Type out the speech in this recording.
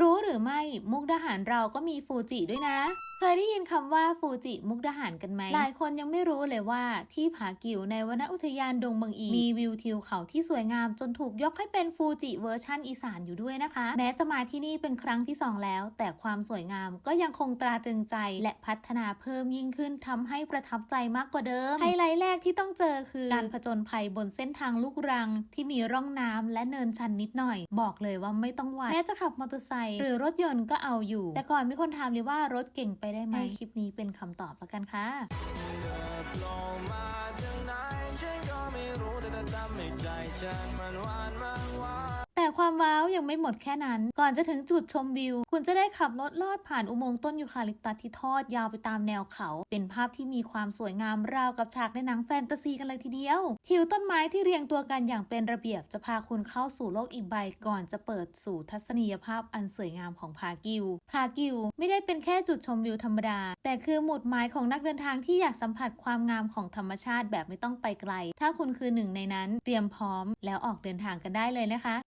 รู้หรือไม่มุกดาหารเราก็มีฟูจิด้วยนะ เคยได้ยินคำว่าฟูจิมุกดาหารกันไหม หลายคนยังไม่รู้เลยว่าที่ผากิวในวนอุทยานดงบังอีมีวิวทิวเขาที่สวยงามจนถูกยกให้เป็นฟูจิเวอร์ชั่นอีสานอยู่ด้วยนะคะ แม้จะมาที่นี่เป็นครั้งที่สองแล้ว แต่ความสวยงามก็ยังคงตราตรึงใจ และพัฒนาเพิ่มยิ่งขึ้นทำให้ประทับใจมากกว่าเดิมไฮไลท์แรกที่ต้องเจอคือการผจญภัยบนเส้นทางลูกรัง ที่มีร่องน้ำและเนินชันนิดหน่อย บอกเลยว่าไม่ต้องหวาดแม้จะขับมอเตอร์ไซคหรือรถยนต์ก็เอาอยู่ แต่ก่อนมีคนถามเลยว่ารถเก่งไปได้ไหมให้คลิปนี้เป็นคำตอบละกันค่ะเธอโผล่มาจากไหนฉันก็ไม่รู้แต่เธอทำให้ใจฉันมันหวานมากว่าแต่ความว้าว ยังไม่หมดแค่นั้น ก่อนจะถึงจุดชมวิว คุณจะได้ขับรถลอดผ่านอุโมงค์ต้นยูคาลิปตัสที่ทอดยาวไปตามแนวเขา เป็นภาพที่มีความสวยงามราวกับฉากในหนังแฟนตาซีกันเลยทีเดียว ทิวต้นไม้ที่เรียงตัวกันอย่างเป็นระเบียบจะพาคุณเข้าสู่โลกอีกใบก่อนจะเปิดสู่ทัศนียภาพอันสวยงามของพากิว พากิวไม่ได้เป็นแค่จุดชมวิวธรรมดา แต่คือหมุดหมายของนักเดินทางที่อยากสัมผัสความงามของธรรมชาติแบบไม่ต้องไปไกล ถ้าคุณคือหนึ่งในนั้นเตรียมพร้อมแล้วออกเดินทางกันได้เลยนะคะ